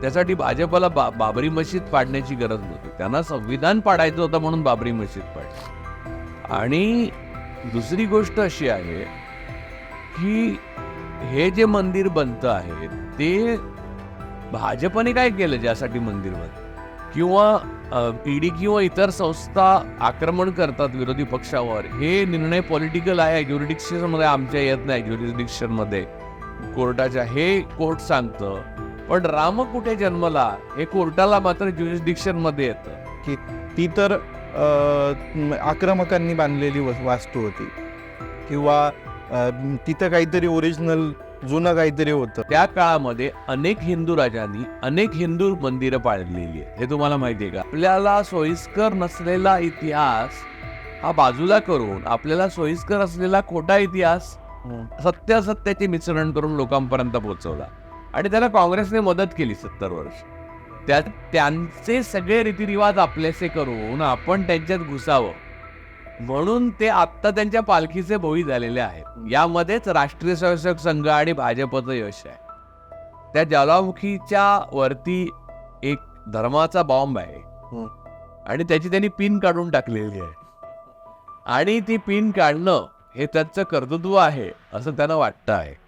त्यासाठी भाजपला बा बाबरी मशीद पाडण्याची गरज नव्हती. त्यांना संविधान पाडायचं होतं म्हणून बाबरी मशीद पाडली. आणि दुसरी गोष्ट अशी आहे की हे जे मंदिर बनतं आहे ते भाजपने काय केलं ज्यासाठी मंदिर बनतं किंवा ईडी किंवा इतर संस्था आक्रमण करतात विरोधी पक्षावर हे निर्णय पॉलिटिकल आहे ज्युरिडिक्शनमध्ये आमच्या येत नाही ज्युरिडिक्शनमध्ये कोर्टाच्या हे कोर्ट सांगतं. पण राम कुठे जन्मला हे कोर्टाला मात्र ज्युरिडिक्शनमध्ये येतं. ती तर आक्रमकांनी बांधलेली वस- वास्तू होती. किंवा तिथं काहीतरी ओरिजिनल जुनं काहीतरी होतं. त्या काळामध्ये अनेक हिंदू राजांनी अनेक हिंदू मंदिरं पाळलेली आहे हे तुम्हाला माहिती आहे का? आपल्याला सोयीस्कर नसलेला इतिहास हा बाजूला करून आपल्याला सोयीस्कर असलेला खोटा इतिहास सत्य असत्याचे मिश्रण करून लोकांपर्यंत पोहोचवला. आणि त्याला काँग्रेसने मदत केली सत्तर वर्ष. त्या त्यांचे सगळे रीतिरिवाज आपलेसे करून आपण त्यांच्यात घुसावं. म्हणून ते आत्ता त्यांच्या पालखीचे भोई झालेले आहेत. यामध्येच राष्ट्रीय स्वयंसेवक संघ आणि भाजपचं यश आहे. त्या ज्वालामुखीच्या वरती एक धर्माचा बॉम्ब आहे. आणि त्याची त्यांनी पिन काढून टाकलेली आहे. आणि ती पिन काढणं हे त्यांचं कर्तृत्व आहे असं त्यांना वाटतं आहे.